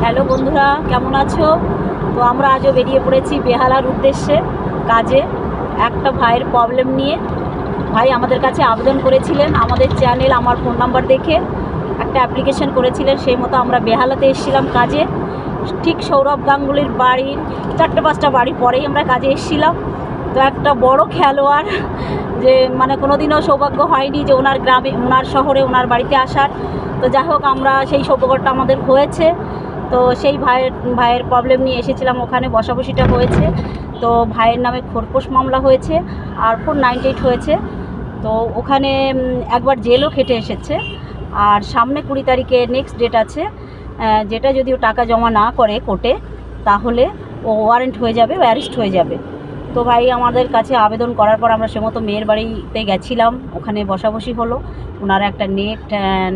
Hello বন্ধুরা, কেমন আছো? তো আমরা আজও বেরিয়ে পড়েছি বেহালার উদ্দেশ্যে, কাজে। একটা ভাইয়ের প্রবলেম নিয়ে। ভাই আমাদের কাছে আবেদন করেছিলেন, আমাদের চ্যানেল আমার ফোন নাম্বার দেখে। একটা অ্যাপ্লিকেশন করেছিলেন, সেই মতো আমরা বেহালাতে এসেছিলাম কাজে। ঠিক সৌরভ গাঙ্গুলির বাড়ির, চারটে পাঁচটা বাড়ি পরেই আমরা কাজে এসেছিলাম। তো একটা বড় খেলোয়াড় যে মানে কোনোদিনও সৌভাগ্য হয়নি যে ওনার গ্রামে, ওনার শহরে, ওনার বাড়িতে আসার। তো যাই হোক, আমরা সেই সৌভাগ্যটা আমাদের হয়েছে। তো সেই ভাইয়ের ভাইয়ের প্রবলেম নিয়ে এসেছিলাম, ওখানে বসাবসিটা হয়েছে। তো ভাইয়ের নামে খোরপোশ মামলা হয়েছে আর ফোর নাইনটি এইট হয়েছে। তো ওখানে একবার জেলও খেটে এসেছে। আর সামনে কুড়ি তারিখে নেক্সট ডেট আছে যেটা যদি ও টাকা জমা না করে কোর্টে তাহলে ও ওয়ারেন্ট হয়ে যাবে অ্যারেস্ট হয়ে যাবে। তো ভাই আমাদের কাছে আবেদন করার পর আমরা সে মতো মেয়ের বাড়িতে গেছিলাম। ওখানে বসাবসি হলো। ওনারা একটা নেট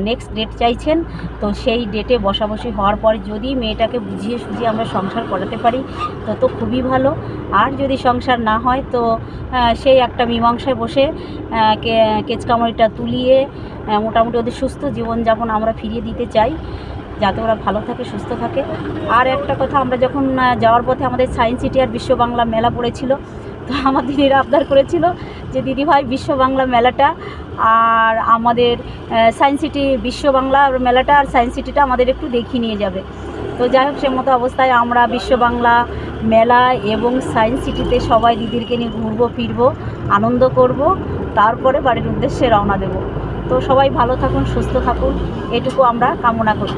নেক্সট ডেট চাইছেন। তো সেই ডেটে বসাবসি হওয়ার পর যদি মেয়েটাকে বুঝিয়ে সুঝিয়ে আমরা সংসার করাতে পারি, তো তো খুবই ভালো। আর যদি সংসার না হয়, তো সেই একটা মীমাংসায় বসে কেচকামড়িটা তুলিয়ে মোটামুটি ওদের সুস্থ জীবনযাপন আমরা ফিরিয়ে দিতে চাই। যাতে ওরা ভালো থাকে, সুস্থ থাকে। আর একটা কথা, আমরা যখন যাওয়ার পথে আমাদের সায়েন্স সিটি আর বিশ্ব বাংলা মেলা পড়েছিল, তো আমার দিদিরা আবদার করেছিল যে, দিদি ভাই, বিশ্ব বাংলা মেলাটা আর আমাদের সায়েন্স সিটি, বিশ্ব বাংলা মেলাটা আর সায়েন্স সিটিটা আমাদের একটু দেখিয়ে নিয়ে যাবে। তো যাই হোক সে মতো অবস্থায় আমরা বিশ্ব বাংলা মেলা এবং সায়েন্স সিটিতে সবাই দিদিরকে নিয়ে ঘুরবো, ফিরবো, আনন্দ করব, তারপরে বাড়ির উদ্দেশ্যে রওনা দেব। তো সবাই ভালো থাকুন, সুস্থ থাকুন, এটুকু আমরা কামনা করি।